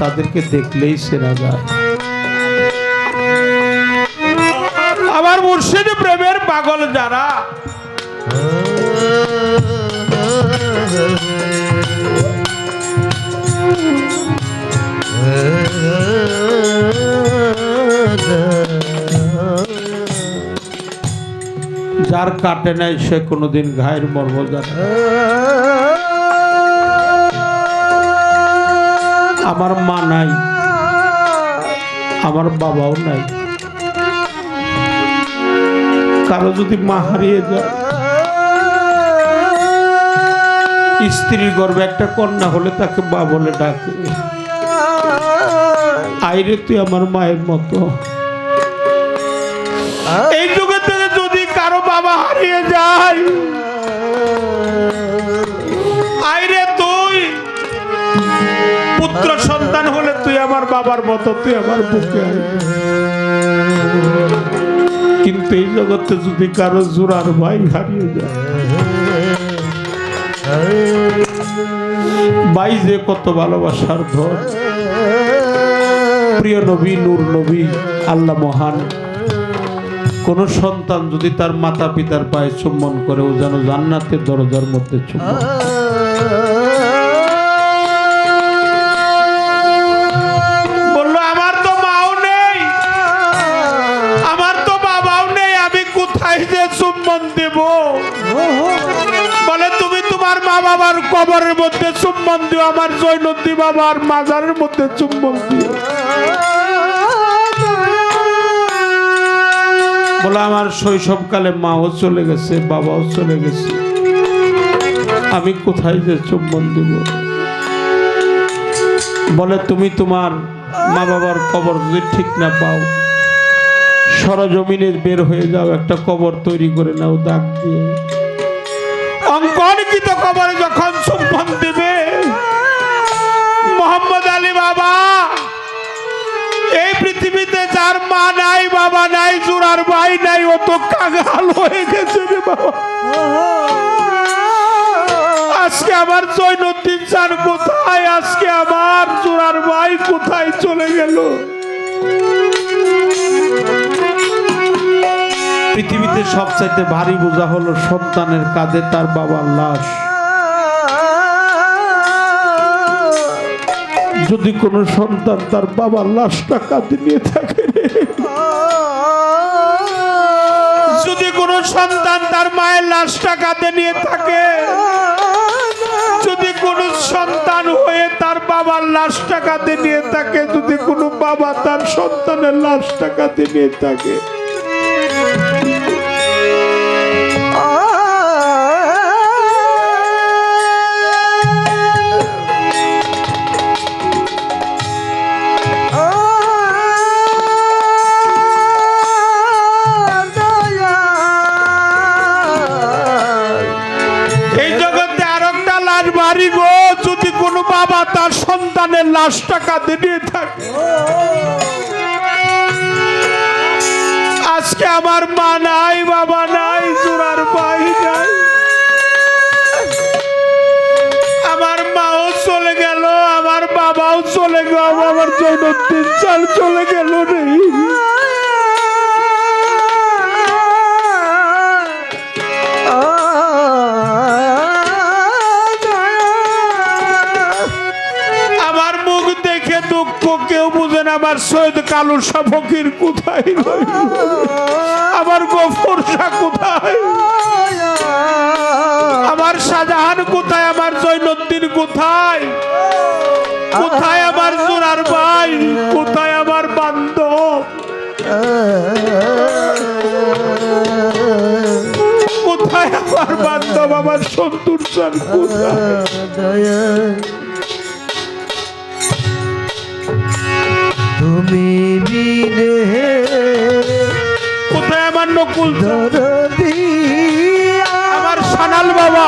তাদেরকে দেখলেই সেরা যায়। আমার মুর্শিদ প্রেমের পাগল যারা। যার কাটে নাই, সে কোনোদিন ঘায়ের মর্ম জানে আমার মা নাই, আমার বাবাও নাই। কারও যদি মা হারিয়ে যায়, স্ত্রীর গর্বে একটা কন্যা হলে তাকে মা বলে ডাকে। আইরে তুই আমার মায়ের মতো। এই যুগে থেকে যদি কারও বাবা হারিয়ে যায় পুত্র সন্তান হলে তুই আমার বাবার মতো, তুই আমার বুকে। কিন্তু এই জগতে যদি কারও জোরার ভাই হারিয়ে যায়, ভাই যে কত ভালোবাসার ধর প্রিয় নবী, নূর নবী, আল্লাহ মহান, কোন সন্তান যদি তার মাতা পিতার পায়ে চুম্বন করে ও যেন জান্নাতের দরজার মধ্যে চুম্বন কবরের মধ্যে চুম্বন দিও, আমার জৈনতী বাবার মাজারের মধ্যে চুম্বন দিও। বলে, আমার শৈশবকালে মাও চলে গেছে, বাবাও চলে গেছে। আমি কোথায় যে চুম্বন দিব? বলে, তুমি তোমার মা বাবার কবর যদি ঠিক না পাও, সরজমিনে বের হয়ে যাও, একটা কবর তৈরি করে নাও দাগ দিয়ে। অঙ্কনকৃত কবরে যখন চুম্বন দেবে, মোহাম্মদ আলী বাবা, এই পৃথিবীতে যার মা নাই, বাবা নাই জোড়ার ভাই নাই, ও তো কাঙাল হয়ে গেছে বাবা। আজকে আমার জৈনুদ্দিন চান কোথায়? আজকে আমার জোড়ার ভাই কোথায় চলে গেল? পৃথিবীতে সবচাইতে ভারী বোঝা হলো সন্তানের কাঁধে তার বাবার লাশ। যদি কোনো সন্তান তার বাবার লাশটা কাঁধে নিয়ে থাকে যদি কোনো সন্তান তার মায়ের লাশটা কাঁধে নিয়ে থাকে, যদি কোনো সন্তান হয়ে তার বাবার লাশটা কাঁধে নিয়ে থাকে, যদি কোনো বাবা তার সন্তানের লাশটা কাঁধে নিয়ে থাকে সন্তানের লাশ টাকা দিয়ে থাকে। আজকে আমার মা নাই, বাবা নাই, জোড়ার ভাই নাই। আমার মাও চলে গেল, আমার বাবাও চলে গেল, আমার জৈনদ্দিন চাল চলে গেল রে। বুঝে আমার সৈয়দ কালু শাহ ফকির কোথায়? আমার গফর শাহ কোথায়? আমার শাহজাহান কোথায়? আমার জৈনুদ্দিন কোথায়? কোথায় আমার জোরার ভাই? কোথায় আমার বান্ধব? কোথায় আমার বান্ধব? আমার সন্তুর চান কোথায়? তুমি বিনে কোথায় আমার নকুল? ধর আমার সানাল বাবা।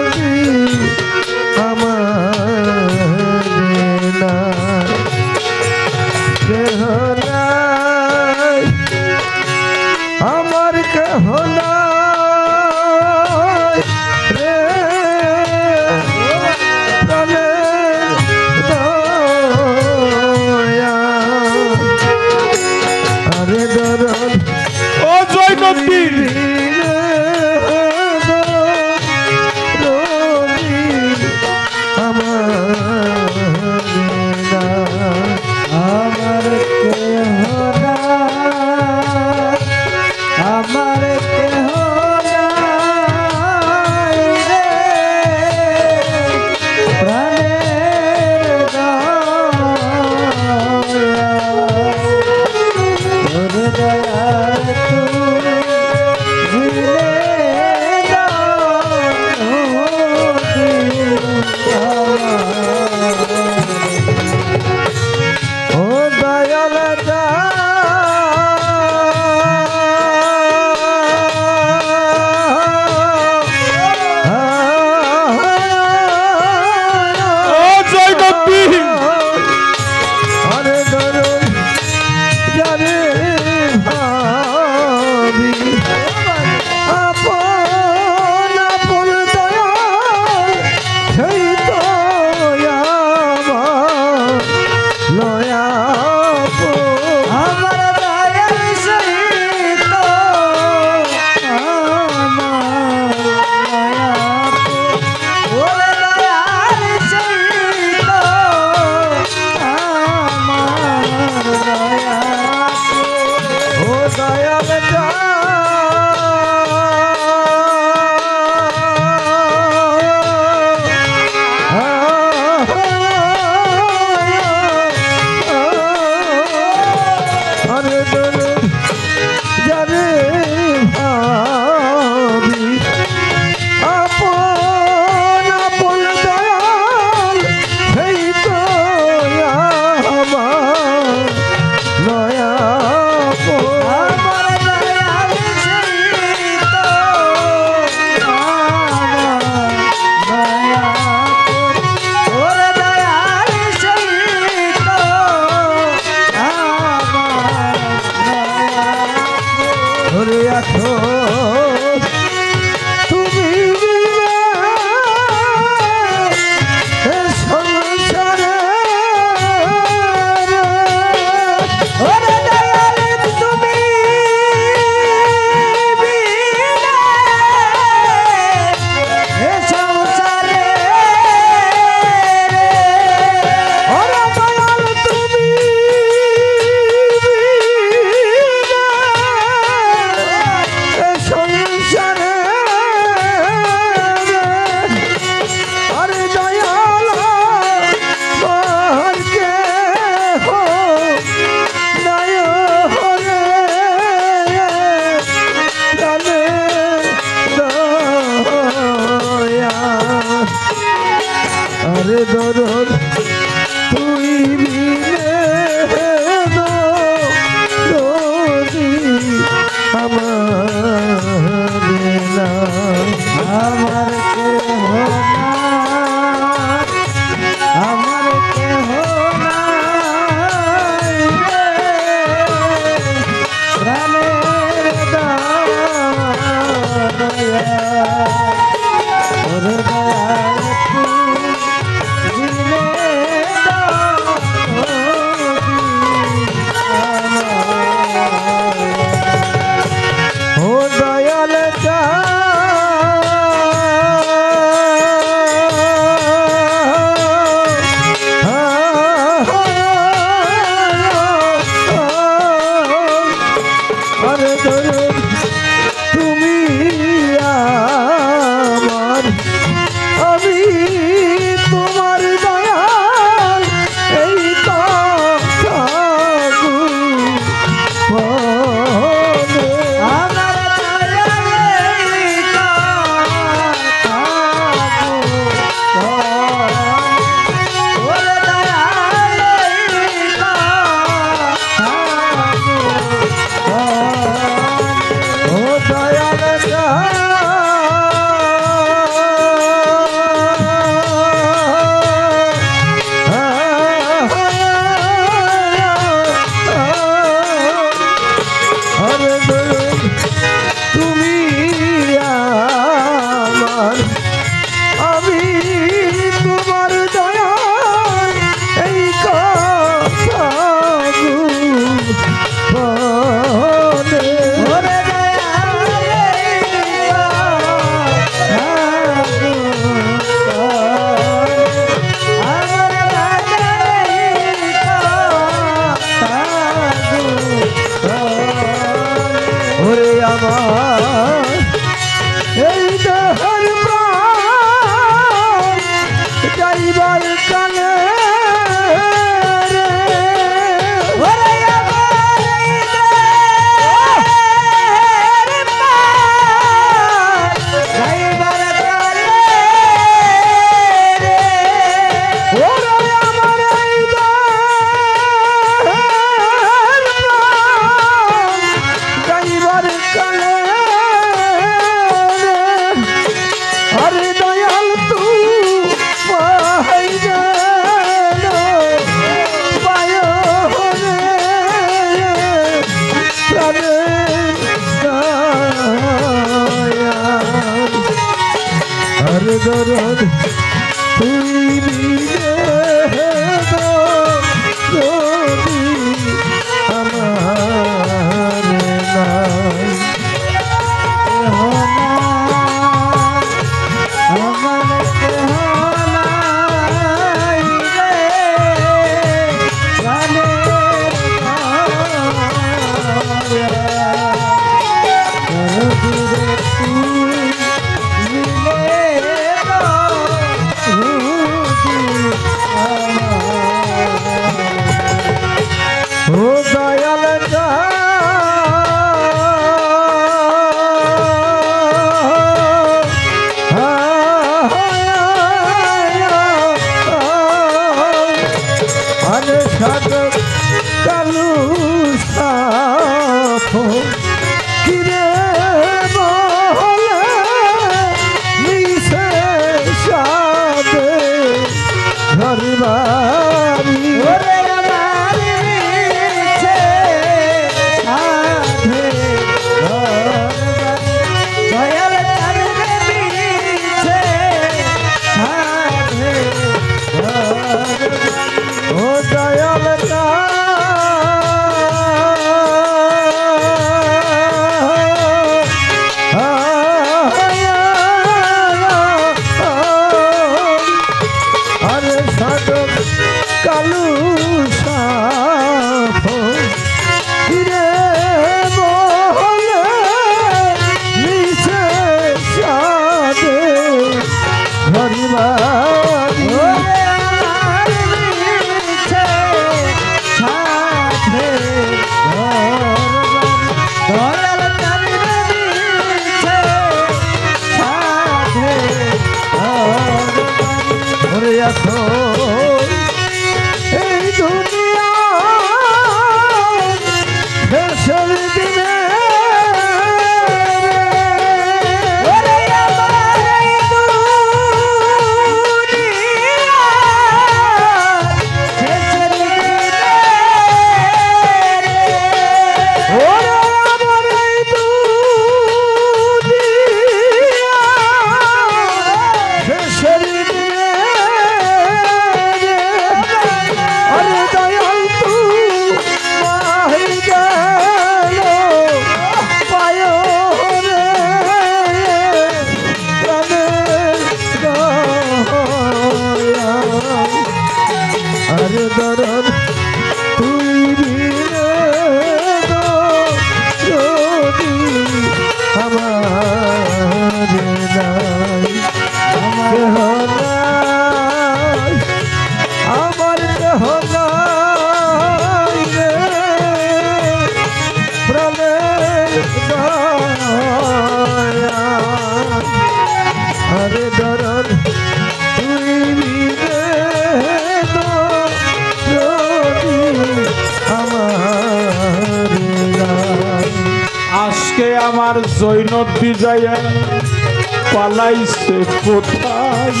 যায় সে কোথায়?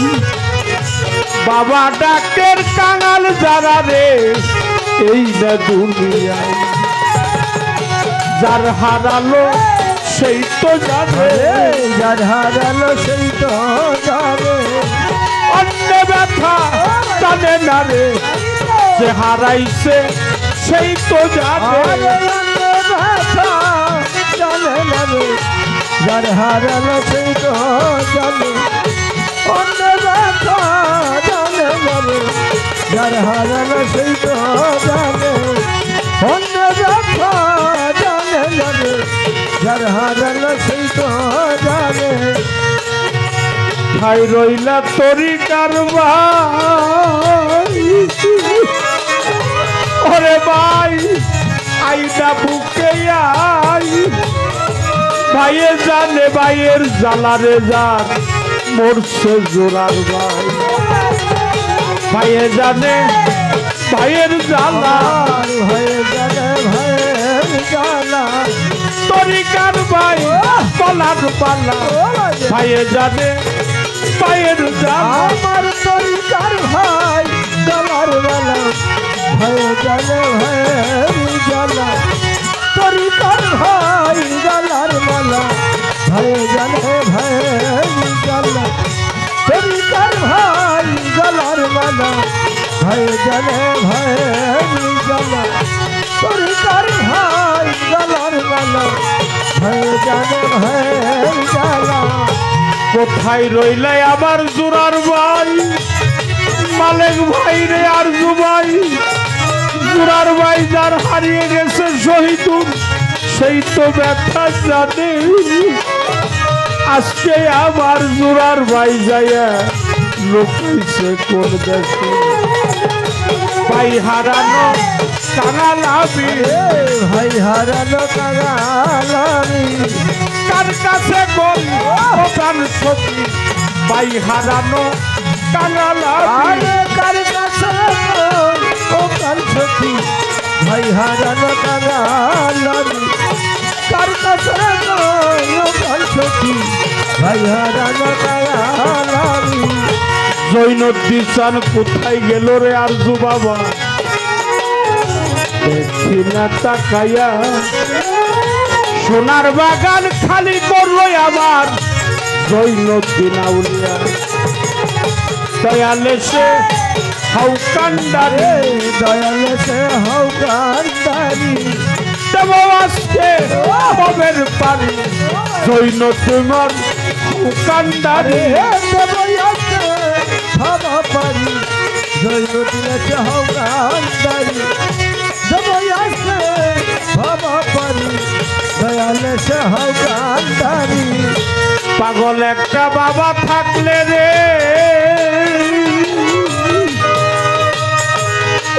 বাবা ডাক্তার কাঙাল যারা রে এই না দুনিয়ায়। যার হারালো সেই তো যাবে যার হারালো সেই তো যাবে অন্য ব্যথা জানে না রে যে হারাইছে সেই তো যাবে জানে না রে। যার হারালো সেই তো জানে অন্য জানে মরে যার হারালো সেই তো জানে অন্য জানে মরে যার হারালো সেই তো জানে ভাই রইলা তরি কারবা ভাই আইটা বুকে আই। ভাইয়ে জানে, ভাইয়ের জ্বালারে যান মরছে জোরার ভাই। ভাইয়ে জানে, ভাইয়ের আর হয়ে জানে ভয়ের জ্বালা। তরিকার ভাই কলার পালা। ভাইয়ে জানে, ভাইয়ের জ্বালা। আমার তরিকার ভাই বেলা ভয়ে জানে ভয়ের জ্বালা তরিকার ভাই গলার বেলা ভয়ে জানে ভয়ের জ্বালা তরিকার ভাই গলার বেলা ভয়ে জানে ভয়ের জ্বালা তরিকার ভাই গলার বেলা ভয়ে জানে ভয়ের জ্বালা কোথায় রইলে আবার জোরার ভাই? মালেক ভাই রে আর জুবাই। জোরার ভাই যার হারিয়ে গেছে শহীদুল সেই তো ব্যথা জানে। আজকে আবার জোরার ভাই যাইয়া লোকাইছে কোন দেশে? ভাই হারানো কাঙাল আমি। ভাই হারানো কাগালামি কার কাছে গল প্রধান সতী ভাই হারানো কাঙাল আমি। কাল সখী, ভাই হারানো কাগালামি কার কাছে কাল সখী, ভাই হারানো কাগালামি জৈনদ্দি চান কোথায় গেল রে আরজু বাবা? দেখি না তাকাইয়া সোনার বাগান খালি করল আমার জৈনদ্দিন আউলিয়া। দয়ালে সে হাউকান্ডারে দয়ালে সে হও কান্দারি দেব আজকে ববের পানি, জৈন তোমার হাউকান্ডারে ভাবা পারি জৈন দিলেছে হও কান্দারি দেবয়াসে ভাবা পারি দয়ালে সে হও কান্দারি পাগল একটা বাবা থাকলে রে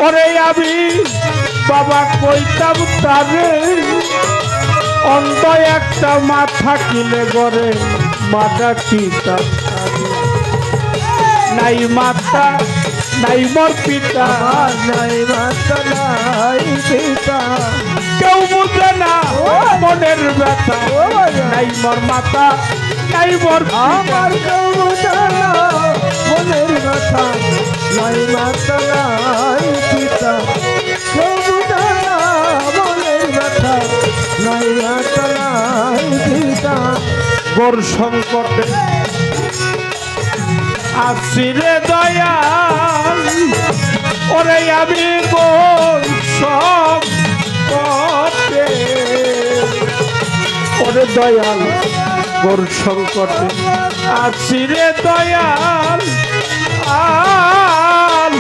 ওরে আমি বাবা কইতাম তারে অন্ত একটা মা থাকিলে গরে মাটা থাকে? নাই মাতা নাই মোর পিতা। নাই মাতা নাই পিতা। কেউ বুঝে না মনের ব্যথা। নাই মোর মাতা নাই মোর পিতা। আমার কৌদানা মনের মাথা নাই মাতা নাই পিতা কৌদানা মনের মাথা নাই মাতা নাই পিতা গোর সংকটে আসিরে দয়াল, ওরে আমি গোর সংকটে ওরে দয়াল, গোর সংকটে আসিরে দয়াল, আল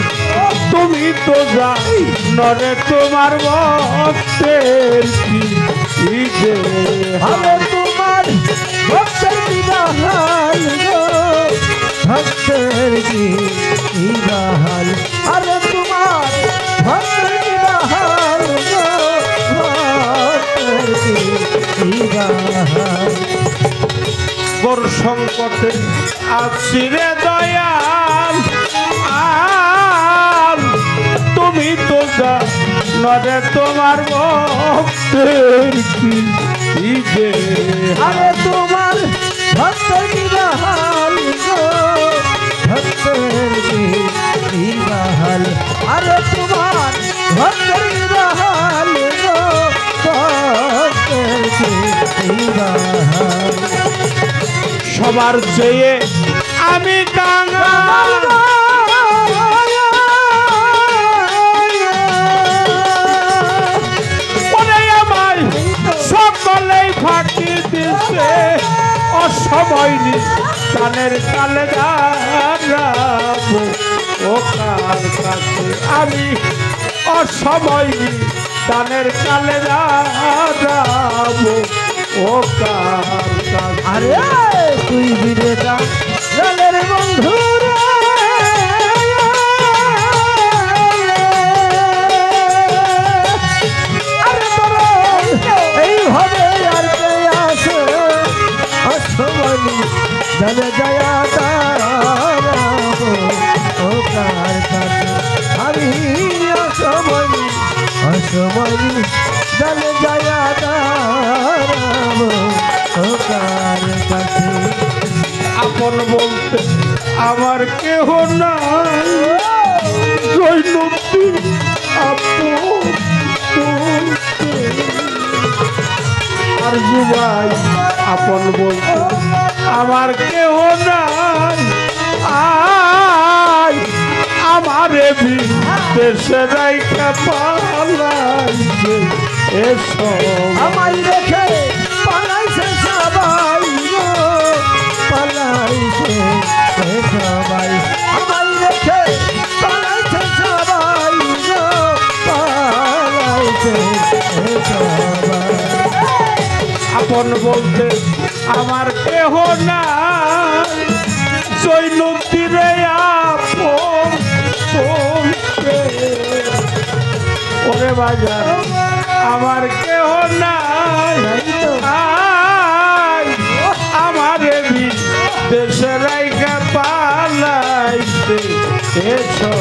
তুমি তো যাই, নরে তোমার ভক্তের কি তোমার ভক্তের ভক্তের কি আরে তোমার ভক্তের বিবাহাল গো, ভক্তের কি বড় সংকটে আছি রে দয়াল তুমি তো নরে তোমার ভক্তের কি যে? আরে তোমার ভক্তের বিবাহাল গো? ভক্তের আরে তোমার ভক্তের সবার চেয়ে আমি কাঙাল। অসময় নি কানের কালে দাঁড়াবো ও কার আমি অসময় নি কানের কালে যাব ও কার কাছে আরে, তুই বিরেটা জলের বন্ধু অসমনি জলে জয়া তারা ও কার কাছে আমি অসমনি অসমনি জলে জয়া তারা ও আপন বলতে আমার কেহ নাই। জৈনবী আপন আর জুবাই আপন বলতে আমার কেহ নাই। আই, আমারে বি দেশে রাইখা পালাইছে এসব আমায় রেখে পালাইছে সবাই পালাইছে সবাই। আপন বলতে আমার কেহ নাই। জৈনতীরে আপন ওরে বাজার আমার কেহ আই, আমারে বি দেশে এসব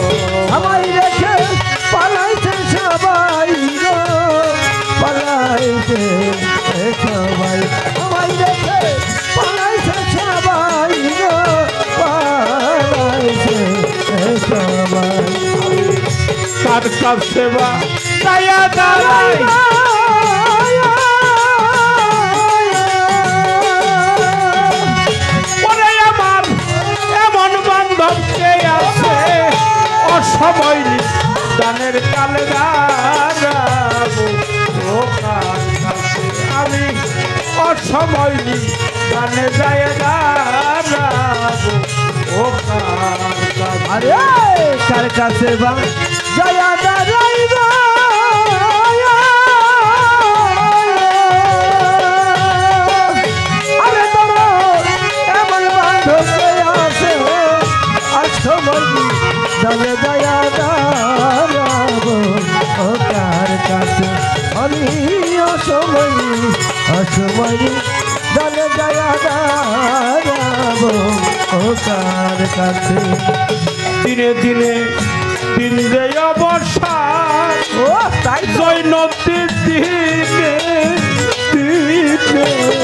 কার কাছে বা দয়া দাঁড়াই আমার এমন দানের কালে আমি অসময় দানে যায় দাঁড়াবো। ও আরে, কার কাছে বা? জয়া দাঁড়াইব দলে দয়া দাঁড়াব ও কার কাছে? আমি অসময় অসময় দলে দয়া দাঁড়াব ও কার কাছে? দিনে দিনে দিন যে অবসান ও তাই জয় জৈনতির দিনে দিনে